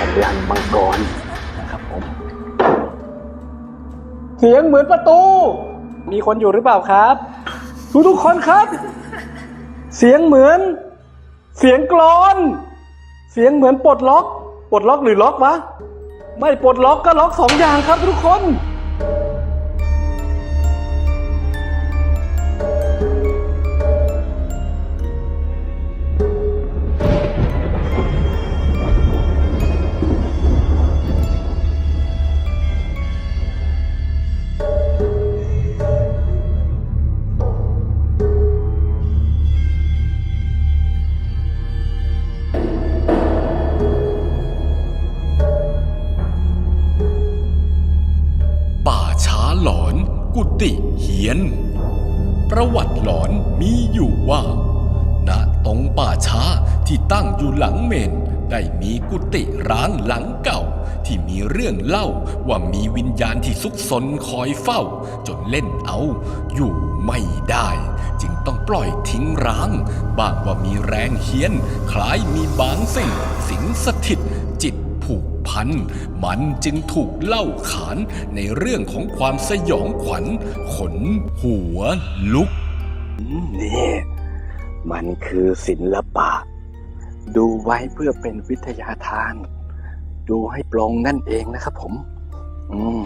กำลังมังกรนะครับผม เสียงเหมือนประตู มีคนอยู่หรือเปล่าครับ ทุกทุกคนครับ เสียงเหมือน เสียงกรอน เสียงเหมือนปลดล็อก ปลดล็อกหรือล็อกวะ ไม่ปลดล็อกก็ล็อกสองอย่างครับทุกคน กุฏิเฮียน ประวัติหลอนมีอยู่ว่า ณ ตรงป่าช้าที่ตั้งอยู่หลังเมน ได้มีกุฏิร้างหลังเก่า ที่มีเรื่องเล่าว่ามีวิญญาณที่ซุกซนคอยเฝ้า จนเล่นเอาอยู่ไม่ได้ จึงต้องปล่อยทิ้งร้างบางว่ามีแรงเฮียน คล้ายมีบางสิ่ง สิงสถิต พัน มันจึงถูกเล่าขานในเรื่องของความสยองขวัญ ขน หัวลุก นี่มันคือศิลปะ ดูไว้เพื่อเป็นวิทยาทาน ดูให้ปลงนั่นเองนะครับผม อืม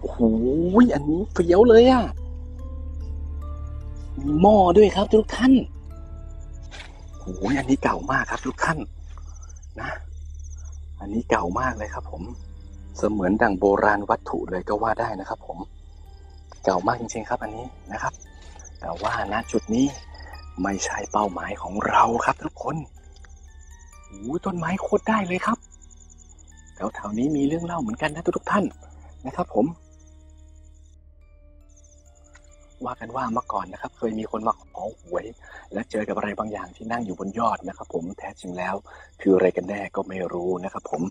โอ้โหอันนี้เฟี้ยวเลยอะ่ะมีหม้อด้วยครับทุกท่าน โอ้โหอันนี้เก่ามากครับทุกท่านนะ อันนี้เก่ามากเลยครับ ผม เสมือนดังโบราณวัตถุเลยก็ว่าได้นะครับ ผม เก่ามากจริงๆครับ อันนี้นะครับ แต่ว่าณจุดนี้ไม่ใช่เป้าหมายของเราครับทุกคนโอ้ยต้นไม้โคตรได้เลยครับแถวๆนี้มีเรื่องเล่าเหมือนกันนะทุกๆท่านนะครับ ผม ว่ากันว่าเมื่อก่อนนะครับ เคยมีคนมาขอหวย และเจอกับอะไรบางอย่างที่นั่งอยู่บนยอดนะครับผมแท้จริงแล้วคืออะไรกันแน่ก็ไม่รู้นะครับผม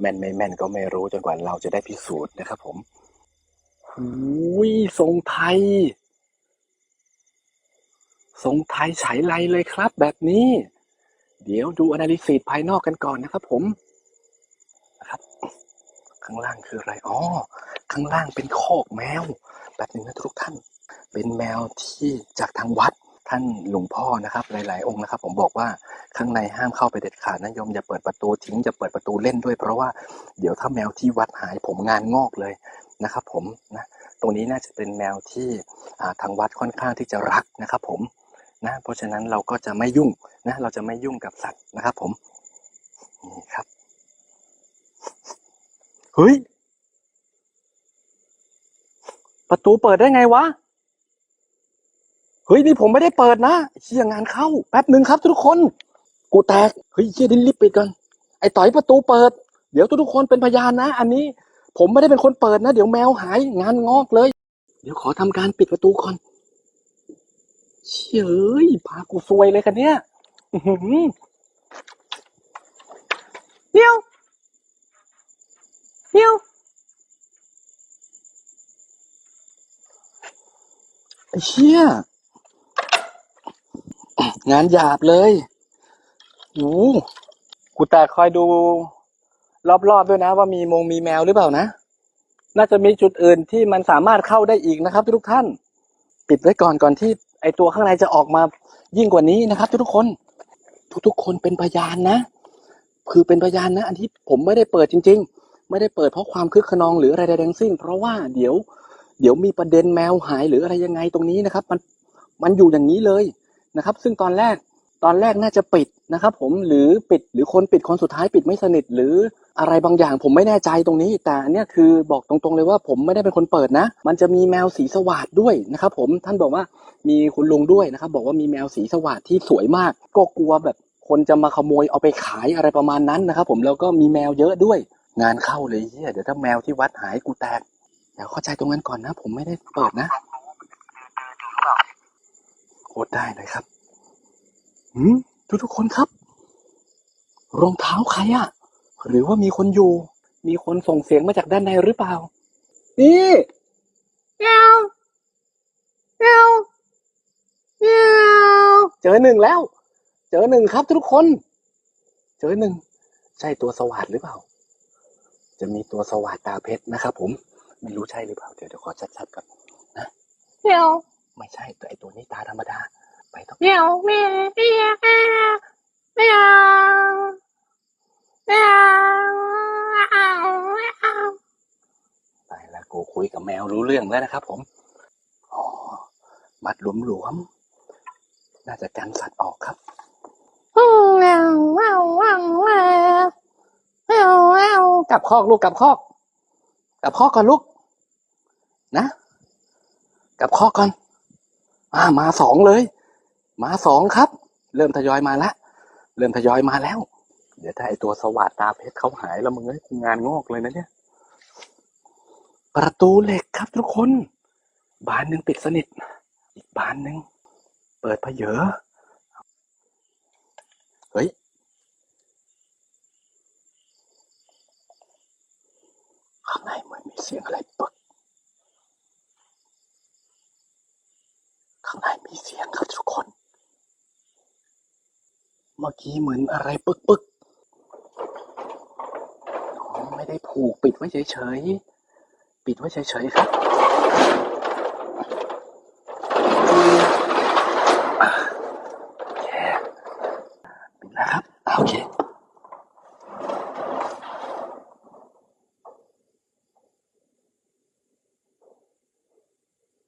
แม่นไม่แม่นก็ไม่รู้จนกว่าเราจะได้พิสูจน์นะครับผมหูยทรงไทย ทรงไทยฉายไลเลยครับ แบบนี้ เดี๋ยวดูอนาลิซิสภายนอกกันก่อนนะครับผมนะครับ ข้างล่างคืออะไร อ๋อ ข้างล่างเป็นคอกแมว แบบนึงนะทุกท่าน เป็นแมวที่จากทางวัดท่านหลวงพ่อนะครับ หลาย ๆ องค์นะครับ ผมบอกว่าข้างในห้ามเข้าไปเด็ดขาดนะโยมอย่าเปิดประตูทิ้งอย่าเปิดประตูเล่นด้วย เพราะว่าเดี๋ยวถ้าแมวที่วัดหายผมงานงอกเลยนะครับ ผมนะตรงนี้น่าจะเป็นแมวที่ทางวัดค่อนข้างที่จะรักนะครับ ผมนะเพราะฉะนั้นเราก็จะไม่ยุ่งนะเราจะไม่ยุ่งกับสัตว์นะครับ ผมนี่ครับ เฮ้ย ประตูเปิดได้ไงวะ เฮ้ย นี่ผมไม่ได้เปิดนะเชี่ยงานเข้า แป๊บหนึ่งครับทุกคน กูแตก เฮ้ยเชี่ยดินรีบปิดก่อน ไอ้ต่อยประตูเปิด เดี๋ยวทุกคนเป็นพยานนะ อันนี้ ผมไม่ได้เป็นคนเปิดนะ เดี๋ยวแมวหาย งานงอกเลย เดี๋ยวขอทำการปิดประตูก่อนเฉยเอ้ยพากูซวยเลยกันเนี่ยเดี๋ยว เดี๋ยวเชี่ยงานหยาบเลยโอ้โหกูแต่คอยดู รอบๆด้วยนะ ว่ามีมงมีแมวหรือเปล่านะ น่าจะมีจุดอื่นที่มันสามารถเข้าได้อีกนะครับ ทุกท่าน ปิดไว้ก่อนก่อนที่ ไอตัวข้างในจะออกมายิ่งกว่านี้นะครับ ทุกคน ทุกๆคนเป็นพยานนะ คือเป็นพยานนะ อันที่ผมไม่ได้เปิดจริง ๆ ไม่ได้เปิดเพราะความคึกขนองหรืออะไรใดทั้งสิ้น เพราะว่าเดี๋ยว เดี๋ยวมีประเด็นแมวหายหรืออะไรยังไงตรงนี้นะครับ มันมันอยู่อย่างนี้เลยนะครับ ซึ่งตอนแรกตอนแรกน่าจะปิดนะครับ ผมหรือปิดหรือคนปิดคนสุดท้ายปิดไม่สนิทหรืออะไรบางอย่างผมไม่แน่ใจตรงนี้ แต่อันเนี้ยคือบอกตรงๆเลยว่าผมไม่ได้เป็นคนเปิดนะ มันจะมีแมวสีสวัสดด้วยนะครับผมท่านบอกว่ามีคุณลุงด้วยนะครับ บอกว่ามีแมวสีสวัสดที่สวยมาก ก็กลัวแบบคนจะมาขโมยเอาไปขายอะไรประมาณนั้นนะครับ ผมแล้วก็มีแมวเยอะด้วย งานเข้าเลยเฮียเดี๋ยวถ้าแมวที่วัดหายกูแตกเดี๋ยวเข้าใจตรงนั้นก่อนนะ ผมไม่ได้เปิดนะโคตรได้เลยครับหืมทุกทุกๆคนครับ รองเท้าใครอะหรือว่ามีคนอยู่ มีคนส่งเสียงมาจากด้านในหรือเปล่า นี่เงาเงาเงาเจอหนึ่งแล้ว เจอหนึ่งครับทุกคน เจอหนึ่ง ใช่ตัวสวัสดหรือเปล่า จะมีตัวสว่านตาเพชรนะครับผม ไม่รู้ใช่หรือเปล่า เดี๋ยวเดี๋ยวขอชัดๆกับนะเมียวไม่ใช่แต่ไอตัวนี้ตาธรรมดา ไปต้องเมียวแมียวแมียวเมียวเมียวตายละกูคุยกับแมวรู้เรื่องแล้วนะครับ ผมอ๋อมัดหลวมๆน่าจะกันสัตว์ออกครับ กลับคอกลูกกลับคอก กลับคอกก่อนลูก นะ กลับคอกก่อนอ่ามาสองเลย มาสองครับ เริ่มทยอยมาแล้วเริ่มทยอยมาแล้ว เดี๋ยวถ้าไอตัวสวัสดตาเพชรเขาหายแล้วมึงเอ้ยงานงอกเลยนะเนี่ย ประตูเหล็กครับทุกคน บานหนึ่งปิดสนิท อีกบานหนึ่งเปิดเพเยอเฮ้ย ข้างในเหมือนมีเสียงอะไรปึก ข้างในมีเสียงครับทุกคน เมื่อกี้เหมือนอะไรปึกปึกไม่ได้ผูกปิดไว้เฉยๆ ปิดไว้เฉยๆครับอะโอเคปิดแล้วครับอะโอเค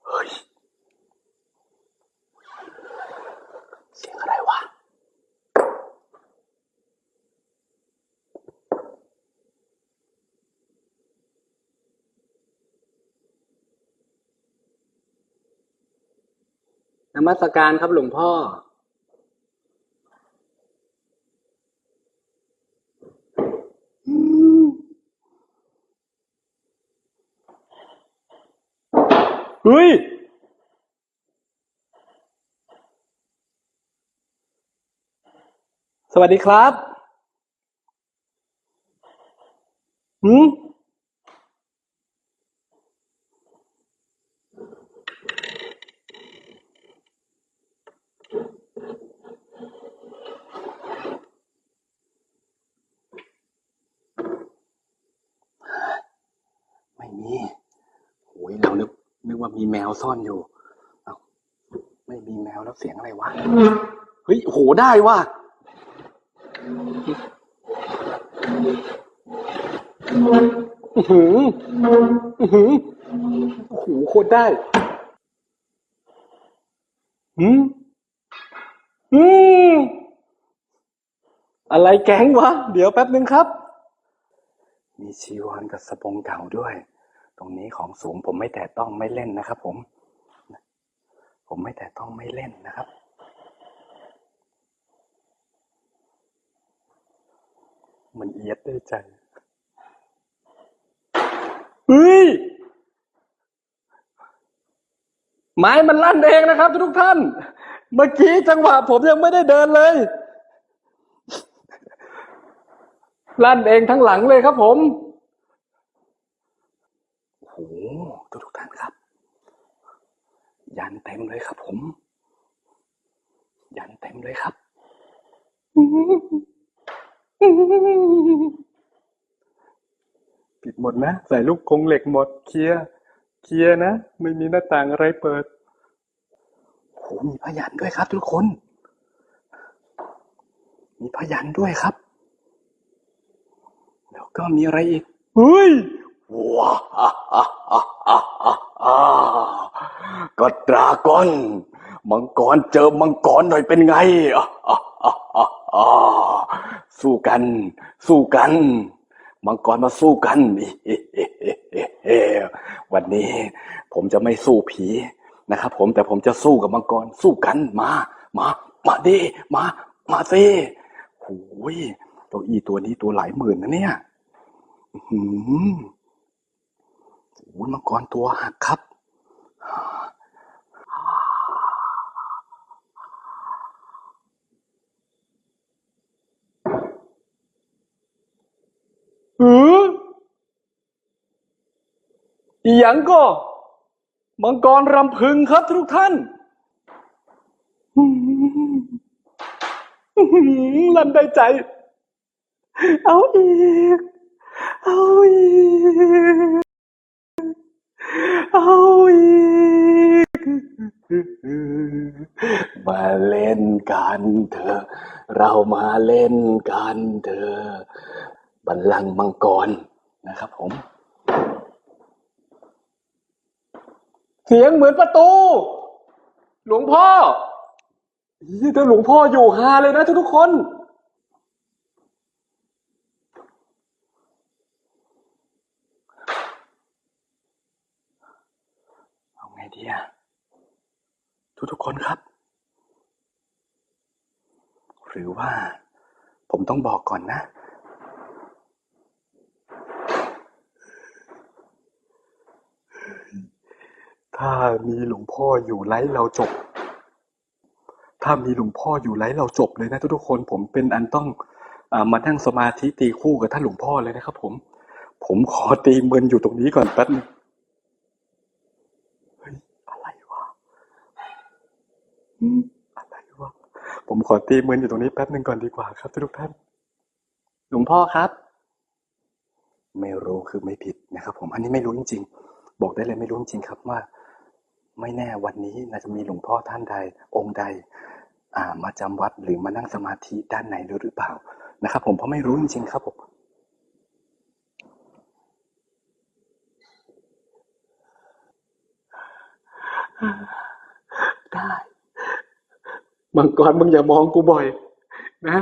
เฮ้ย เสียงอะไรวะ นมัสการครับหลวงพ่อ เฮ้ย สวัสดีครับ หืม ไม่มีโอ้ยเรานึก นึกว่า มีแมวซ่อนอยู่เอ้าไม่มีแมวแล้วเสียงอะไรวะ เฮ้ยโหได้ว่ะอือหืออือหือโอ้โหโคตรได้หืมอืมอะไรแก๊งวะ เดี๋ยวแป๊บนึงครับ มีชีวรกับสปงเก่าด้วย รงนี้ของสูงผมไม่แตะต้องไม่เล่นนะครับ ผม ผมไม่แตะต้องไม่เล่นนะครับ มันเอียดด้ใจเฮ้ยไม้มันลั่นเองนะครับ ทุกท่าน เมื่อกี้จังหวะผมยังไม่ได้เดินเลย ลั่นเองทั้งหลังเลยครับผม โอ้โหทุกทุกๆท่านครับ ยันเต็มเลยครับผม ยันเต็มเลยครับปิดหมดนะ ใส่ลูกกรงเหล็กหมด เคลียร์เคลียร์นะ ไม่มีหน้าต่างอะไรเปิดโอ้โหมีพยันด้วยครับ ทุกคน มีพยันด้วยครับ แล้วก็มีอะไรอีก เฮ้ยว้า ก็ดราก้อน มังกรเจอมังกรหน่อยเป็นไงอะอะอะอะอะสู้กัน สู้กัน มังกรมาสู้กันวันนี้ ผมจะไม่สู้ผีนะครับผมแต่ผมจะสู้กับมังกรสู้กันมา มา มาดิมา มาสิโอ้ยตัวอีตัวนี้ตัวหลายหมื่นนะเนี่ย อืมโอ้ยมังกรตัวหักครับ หืออีหยังก็มังกรรำพึงครับทุกท่านหืมอื้อหือลั่นได้ใจ เอาอีก เอาอีก เอาอีก มาเล่นกันเถอะ เรามาเล่นกันเถอะบัลลังก์มังกรนะครับผม เสียงเหมือนประตู หลวงพ่ออีถ้าหลวงพ่ออยู่ฮาเลยนะทุกๆคน เอาไงดีอะทุกๆคนครับ หรือว่าผมต้องบอกก่อนนะ ถ้ามีหลวงพ่ออยู่ไลฟ์เราจบ ถ้ามีหลวงพ่ออยู่ไลฟ์เราจบเลยนะทุกๆคนผมเป็นอันต้องอมานั่งสมาธิตีคู่กับท่านหลวงพ่อเลยนะครับผม ผมขอตีเมึนอยู่ตรงนี้ก่อนแป๊บนึงเฮ้ยอะไรวะ อืมอะไรวะผมขอตีมึนอยู่ตรงนี้แป๊บนึงก่อนดีกว่าครับทุกท่าน หลวงพ่อครับ ไม่รู้คือไม่ผิดนะครับ ผมอันนี้ไม่รู้จริง ๆ บอกได้เลยไม่รู้จริงๆครับว่า ไม่แน่วันนี้น่าจะมีหลวงพ่อท่านใด องค์ใด อ่ามาจำวัดหรือมานั่งสมาธิด้านในด้วยหรือเปล่านะครับ ผมเพราะไม่รู้จริงๆครับผมได้ มังกรมึงอย่ามองกูบ่อย นะ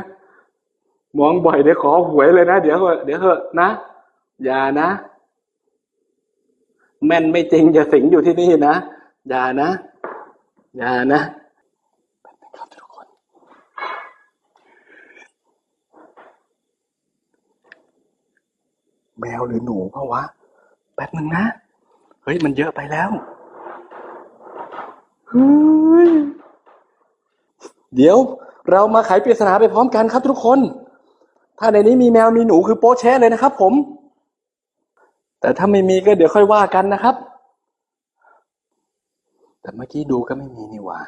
มองบ่อยเดี๋ยวขอหวยเลยนะ เดี๋ยวเหอะเดี๋ยวเหอะนะ อย่านะ แม่นไม่จริงอย่าสิงอยู่ที่นี่นะ อย่านะ อย่านะแป๊บนึงครับทุกคน แมวหรือหนูเพราะวะ แป๊บนึงนะ เฮ้ย มันเยอะไปแล้วเฮ้ย เดี๋ยวเรามาไขปริศนาไปพร้อมกันครับทุกคน ถ้าในนี้มีแมวมีหนูคือโป๊แชะเลยนะครับผม แต่ถ้าไม่มีก็เดี๋ยวค่อยว่ากันนะครับ แต่เมื่อกี้ดูก็ไม่มีนี่หว่า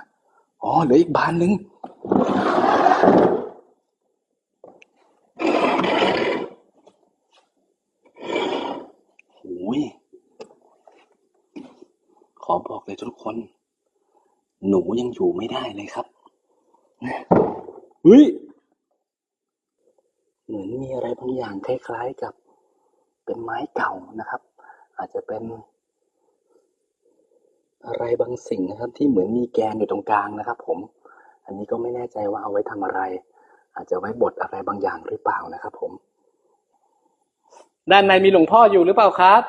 อ๋อเหลืออีกบานหนึ่งหูยขอบอกเลยทุกคน หนูยังอยู่ไม่ได้เลยครับ เฮ้ยเหมือนมีอะไรบางอย่างคล้ายๆกับ เป็นไม้เก่านะครับ อาจจะเป็น อะไรบางสิ่งนะครับ ที่เหมือนมีแกนอยู่ตรงกลางนะครับ ผม อันนี้ก็ไม่แน่ใจว่าเอาไว้ทำอะไร อาจจะไว้บดอะไรบางอย่างหรือเปล่านะครับ ผม ด้านในมีหลวงพ่ออยู่หรือเปล่าครับ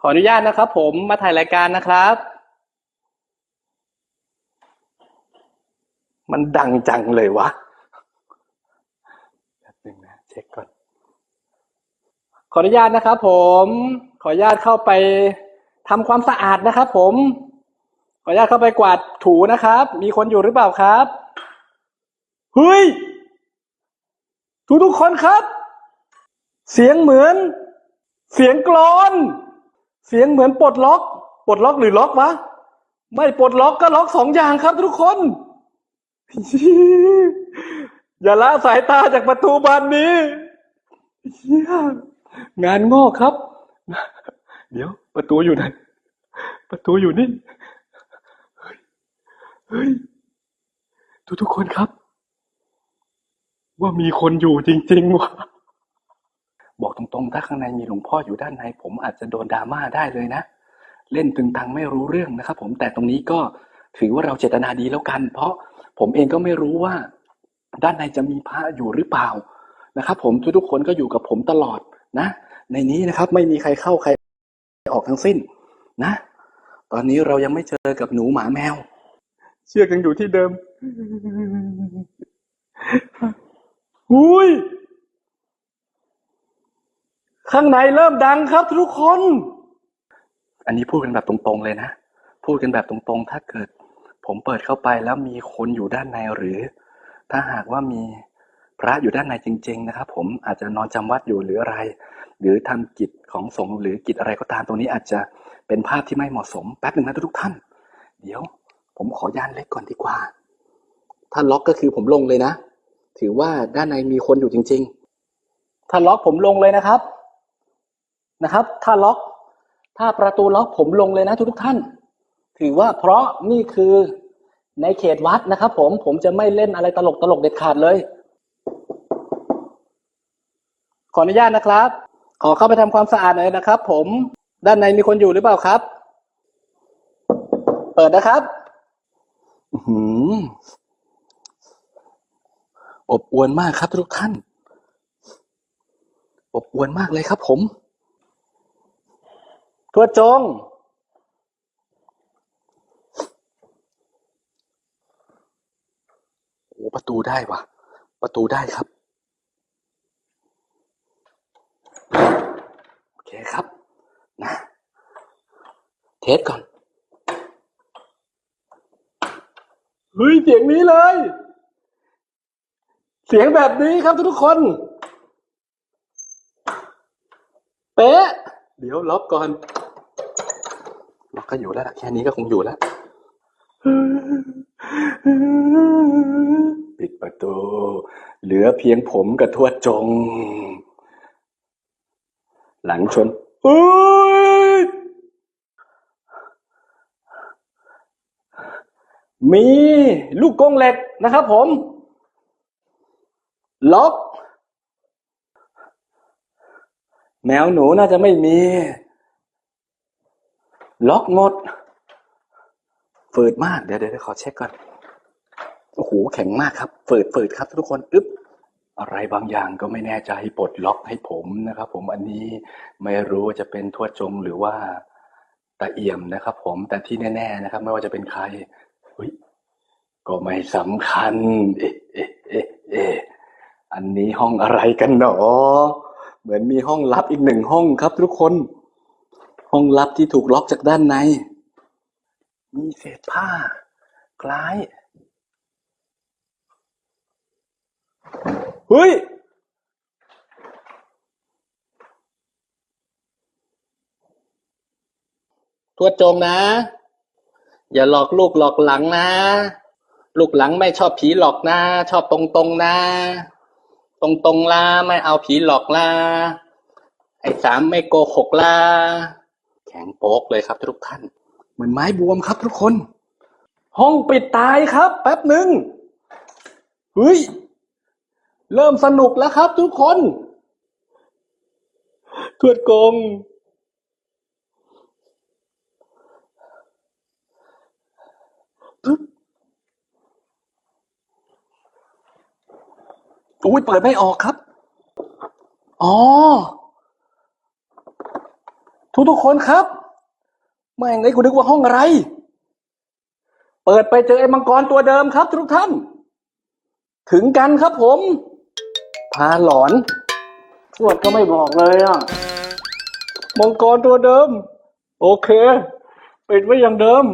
ขออนุญาตนะครับ ผมมาถ่ายรายการนะครับ มันดังจังเลยวะแป๊บนึงนะเช็คก่อน ขออนุญาตนะครับผม ขออนุญาตเข้าไปทำความสะอาดนะครับผม ขออนุญาตเข้าไปกวาดถูนะครับ มีคนอยู่หรือเปล่าครับ เฮ้ย ทุกทุกคนครับ เสียงเหมือน เสียงกลอน เสียงเหมือนปลดล็อก ปลดล็อกหรือล็อกวะ ไม่ปลดล็อกก็ล็อกสองอย่างครับทุกคน อย่าละสายตาจากประตูบานนี้ งานงอกครับ เดี๋ยว ประตูอยู่ไหน ประตูอยู่นี่เฮ้ยทุกทุกคนครับ ว่ามีคนอยู่จริงๆว่ะบอกตรงๆ ถ้าข้างในมีหลวงพ่ออยู่ด้านใน ผมอาจจะโดนดราม่าได้เลยนะ เล่นตึงตังไม่รู้เรื่องนะครับผมแต่ตรงนี้ก็ ถือว่าเราเจตนาดีแล้วกัน เพราะผมเองก็ไม่รู้ว่า ด้านในจะมีพระอยู่หรือเปล่านะครับ ผมทุกๆคนก็อยู่กับผมตลอดนะ ในนี้นะครับ ไม่มีใครเข้าใครออกทั้งสิ้นนะ ตอนนี้เรายังไม่เจอกับหนูหมาแมว เชือกยังอยู่ที่เดิมหุยข้างในเริ่มดังครับทุกคน อันนี้พูดกันแบบตรงๆเลยนะ พูดกันแบบตรงๆ ถ้าเกิด ผมเปิดเข้าไปแล้วมีคนอยู่ด้านในหรือ ถ้าหากว่ามีพระอยู่ด้านในจริง ๆ นะครับ ผมอาจจะนอนจำวัดอยู่หรืออะไร หรือทำกิจของสงฆ์หรือกิจอะไรก็ตามตรงนี้อาจจะเป็นภาพที่ไม่เหมาะสมแป๊บหนึ่งนะทุกท่าน เดี๋ยว ผมขอยานเล็กก่อนดีกว่า ถ้าล็อกก็คือผมลงเลยนะ ถือว่าด้านในมีคนอยู่จริง ๆ ถ้าล็อกผมลงเลยนะครับนะครับ ถ้าล็อก ถ้าประตูล็อกผมลงเลยนะทุกท่าน ถือว่าเพราะนี่คือในเขตวัดนะครับ ผมผมจะไม่เล่นอะไรตลกตลกเด็ดขาดเลย ขออนุญาตนะครับ ขอเข้าไปทำความสะอาดหน่อยนะครับ ผมด้านในมีคนอยู่หรือเปล่าครับ เปิดนะครับอื้อหืออบอวลมากครับ ทุกท่าน อบอวลมากเลยครับ ผมทัวจง โอ้ ประตูได้วะประตูได้ครับ โอเคครับ นะ เทสก่อน เฮ้ย เสียงนี้เลย เสียงแบบนี้ครับทุกคน เป๊ะ เดี๋ยวล็อกก่อน ล็อกก็อยู่แล้วล่ะ แค่นี้ก็คงอยู่แล้ว ปิดประตู เหลือเพียงผมกับทวดจง หลังชนมีลูกกรงเหล็กนะครับผม ล็อก แมวหนูน่าจะไม่มี ล็อกหมด ฝืดมาก เดี๋ยวเดี๋ยวขอเช็คก่อน โอ้โห แข็งมากครับ ฝืดฝืดครับทุกคน อึ๊บ อะไรบางอย่างก็ไม่แน่ใจปลดล็อกให้ผมนะครับผม อันนี้ไม่รู้ว่าจะเป็นทวดจงหรือว่าตาเอี่ยมนะครับ ผม แต่ที่แน่ ๆ นะครับ ไม่ว่าจะเป็นใครก็ไม่สำคัญ เอ๊ะเอ๊ะเอ๊ะเอ๊ะอันนี้ห้องอะไรกันหนอ เหมือนมีห้องลับอีกหนึ่งห้องครับทุกคน ห้องลับที่ถูกล็อกจากด้านใน มีเศษผ้า คล้าย เฮ้ย ทวดจงนะ อย่าหลอกลูกหลอกหลังนะ ลูกหลังไม่ชอบผีหลอกนะ ชอบตรงตรงนะ ตรงตรงล่ะไม่เอาผีหลอกล่ะไอ้สามไม่โกหกล่ะแข็งโป๊กเลยครับทุกท่าน เหมือนไม้บวมครับทุกคน ห้องปิดตายครับ แป๊บหนึ่งเฮ้ย เริ่มสนุกแล้วครับทุกคนทวดกงอุ้ยเปิดไม่ออกครับ อ๋อ ทุกทุกๆคนครับ แม่งไอ้กูนึกว่าห้องอะไร เปิดไปเจอไอ้มังกรตัวเดิมครับ ทุกท่าน ถึงกันครับผม พาหลอนทวดก็ไม่บอกเลยอะ มังกรตัวเดิม โอเคปิดไว้อย่างเดิม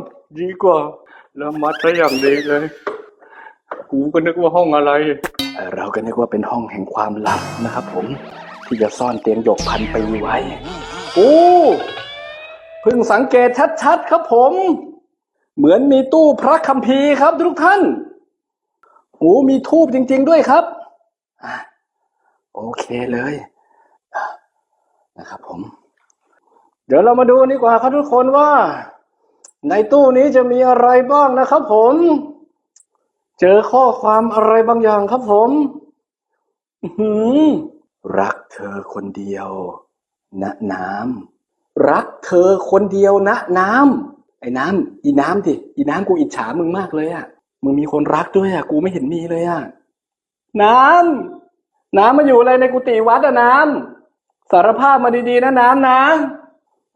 ดีกว่า แล้วมัดไว้อย่างดีเลย กูก็นึกว่าห้องอะไร เราก็นึกว่าเป็นห้องแห่งความลับนะครับผม ที่จะซ่อนเตียงหยกพันปีไว้ โอ้ เพิ่งสังเกตชัดๆครับผม เหมือนมีตู้พระคัมภีร์ครับทุกท่านโอ้มีทูบจริง ๆด้วยครับ โอเคเลยนะครับผม เดี๋ยวเรามาดูดีกว่าครับทุกคนว่า ในตู้นี้จะมีอะไรบ้างนะครับผม เจอข้อความอะไรบางอย่างครับผมรักเธอคนเดียว ณน้ำ รักเธอคนเดียวณน้ำไอ้น้ำอีน้ำดิอีน้ำกูอิจฉามึงมากเลยอะมึงมีคนรักด้วยอะกูไม่เห็นมีเลยอะน้ำน้ำมาอยู่อะไรในกุฏิวัดอะน้ำสารภาพมาดีๆนะน้ำนะ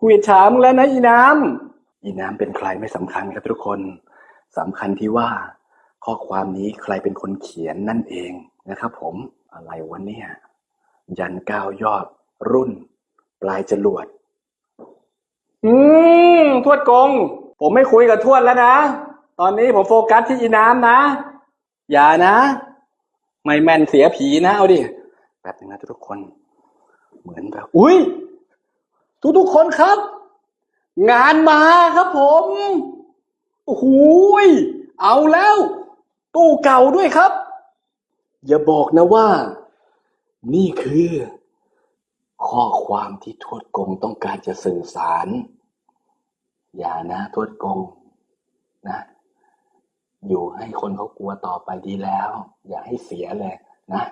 กูอิจฉามึงแล้วนะอีน้ำอีน้ำเป็นใครไม่สำคัญครับทุกคนสำคัญที่ว่าข้อความนี้ใครเป็นคนเขียนนั่นเองนะครับ ผมอะไรวะเนี่ยยันก้าวยอดรุ่น ปลายจรวด อืมทวดกง ผมไม่คุยกับทวดแล้วนะ ตอนนี้ผมโฟกัสที่อีน้ำนะ อย่านะ ไม่แม่นเสียผีนะ เอาดิแป๊บนึงนะทุกคน เหมือนแบบ อุ้ยทุกทุกคนครับ งานมาครับผมโอ้โหยเอาแล้ว ตู้เก่าด้วยครับ อย่าบอกนะว่า นี่คือ ข้อความที่ทวดกงต้องการจะสื่อสาร อย่านะทวดกงนะ อยู่ให้คนเขากลัวต่อไปดีแล้ว อย่าให้เสียเลยนะ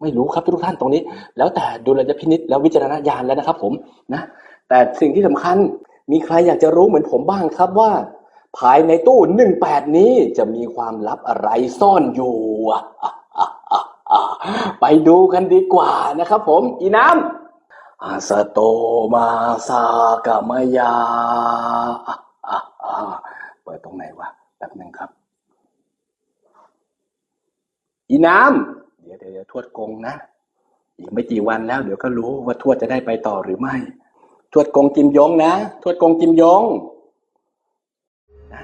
ไม่รู้ครับทุกท่านตรงนี้ แล้วแต่ดุลยพินิษแล้ววิจารณญาณแล้วนะครับ ผมนะแต่สิ่งที่สำคัญมีใครอยากจะรู้เหมือนผมบ้างครับว่า ภายในตู้หนึ่งแปดนี้จะมีความลับอะไรซ่อนอยู่ไปดูกันดีกว่านะครับ ผมอีน้ำ อาสโตมาสากามยาอะเปิดตรงไหนวะแป๊บหนึ่งครับ อีน้ำเดี๋ยวเดี๋ยวทวดกงนะอีกไม่กี่วันแล้ว เดี๋ยวก็รู้ว่าทวดจะได้ไปต่อหรือไม่ ทวดกงกิมยงนะ ทวดกงกิมยงนะ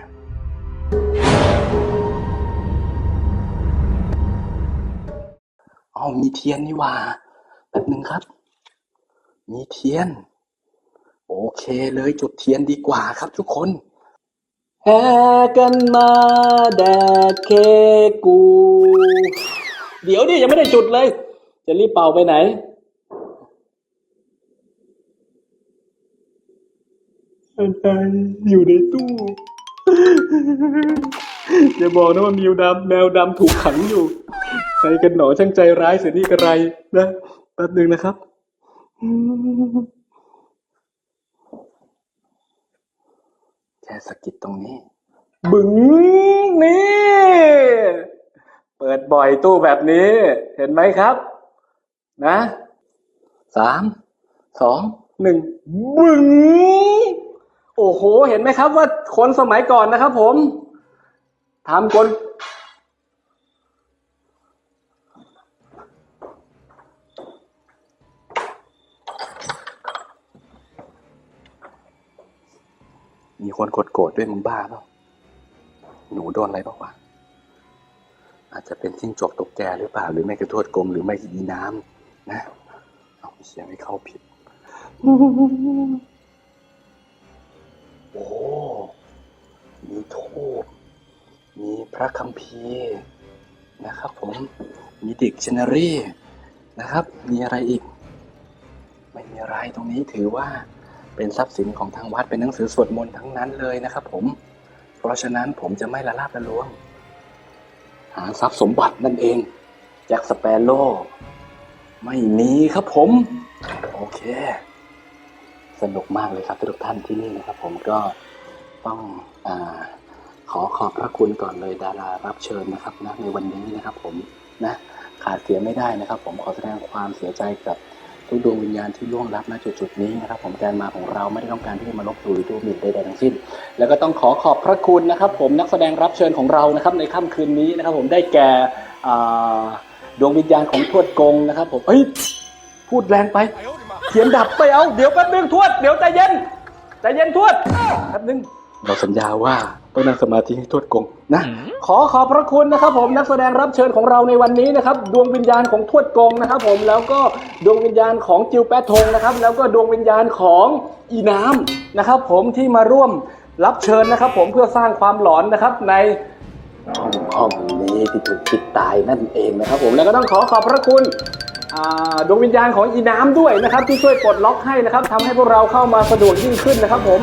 เอามีเทียนนี่ว่าแป๊บหนึ่งครับ มีเทียน โอเคเลยจุดเทียนดีกว่าครับทุกคนแห่กันมาแดกเคกกู เดี๋ยวดิยังไม่ได้จุดเลย จะรีบเป่าไปไหนอะไรอยู่ในตู้อย่าบอกนะว่ามิวดำแมวดำถูกขังอยู่ ใครกันหนอช่างใจร้ายเสียนี่กระไรนะแป๊บหนึ่งนะครับ แค่สกิดตรงนี้ บึ้งนี่ เปิดบ่อยตู้แบบนี้ เห็นไหมครับ นะสามสองหนึ่งบึ้งโอ้โห เห็นไหมครับว่าคนสมัยก่อนนะครับผมทำคน มี คนกดโกรธด้วยมึงบ้าเปล่าหนูโดนอะไรบ้างวะอาจจะเป็นจิ้งจกตกแกหรือเปล่า หรือไม่กระโทษกลมหรือไม่อีน้ำนะเอาเสียงให้เข้าผิด โอ้มีทูบมีพระคัมภีร์นะครับผมมีดิกชันนารีนะครับ มีอะไรอีก ไม่มีอะไรตรงนี้ถือว่า เป็นทรัพย์สินของทางวัดเป็นหนังสือสวดมนต์ทั้งนั้นเลยนะครับ ผม เพราะฉะนั้นผมจะไม่ละลาบละล้วง หาทรัพย์สมบัตินั่นเองแจ็คสเปโร่ไม่มีครับผม โอเค สนุกมากเลยครับทุกท่านที่นี่นะครับ ผมก็ต้องอขอขอบพระคุณก่อนเลยดารารับเชิญนะครับนะในวันนี้นะครับ ผมนะขาดเสียไม่ได้นะครับ ผมขอแสดงความเสียใจกับ ทุกดวงวิญญาณที่ล่วงลับณจุดๆนี้นะครับ ผมการมาของเราไม่ได้ต้องการที่จะมาลบหลู่หรือดูหมิ่นใดๆทั้งสิ้น แล้วก็ต้องขอขอบพระคุณนะครับ ผมนักแสดงรับเชิญของเรานะครับ ในค่ำคืนนี้นะครับ ผมได้แก่ดวงวิญญาณของทวดกงนะครับ ผมเอ้ยพูดแรงไปเขียนดับไปเอาเดี๋ยวแป๊บนึงทวดเดี๋ยวใจเย็นใจเย็นทวดแป๊บนึงเราสัญญาว่า ต้องนั่งสมาธิให้ทวดกงนะขอขอบพระคุณนะครับ ผมนักแสดงรับเชิญของเราในวันนี้นะครับ ดวงวิญญาณของทวดกงนะครับ ผมแล้วก็ดวงวิญญาณของจิวแปะทงนะครับ แล้วก็ดวงวิญญาณของอีน้ำนะครับ ผมที่มาร่วมรับเชิญนะครับ ผมเพื่อสร้างความหลอนนะครับในห้องห้องนี้ที่ถูกปิดตายนั่นเองนะครับ ผมแล้วก็ต้องขอขอบพระคุณอ่าดวงวิญญาณของอีน้ำด้วยนะครับ ที่ช่วยปลดล็อกให้นะครับทำให้พวกเราเข้ามาสะดวกยิ่งขึ้นนะครับ ผม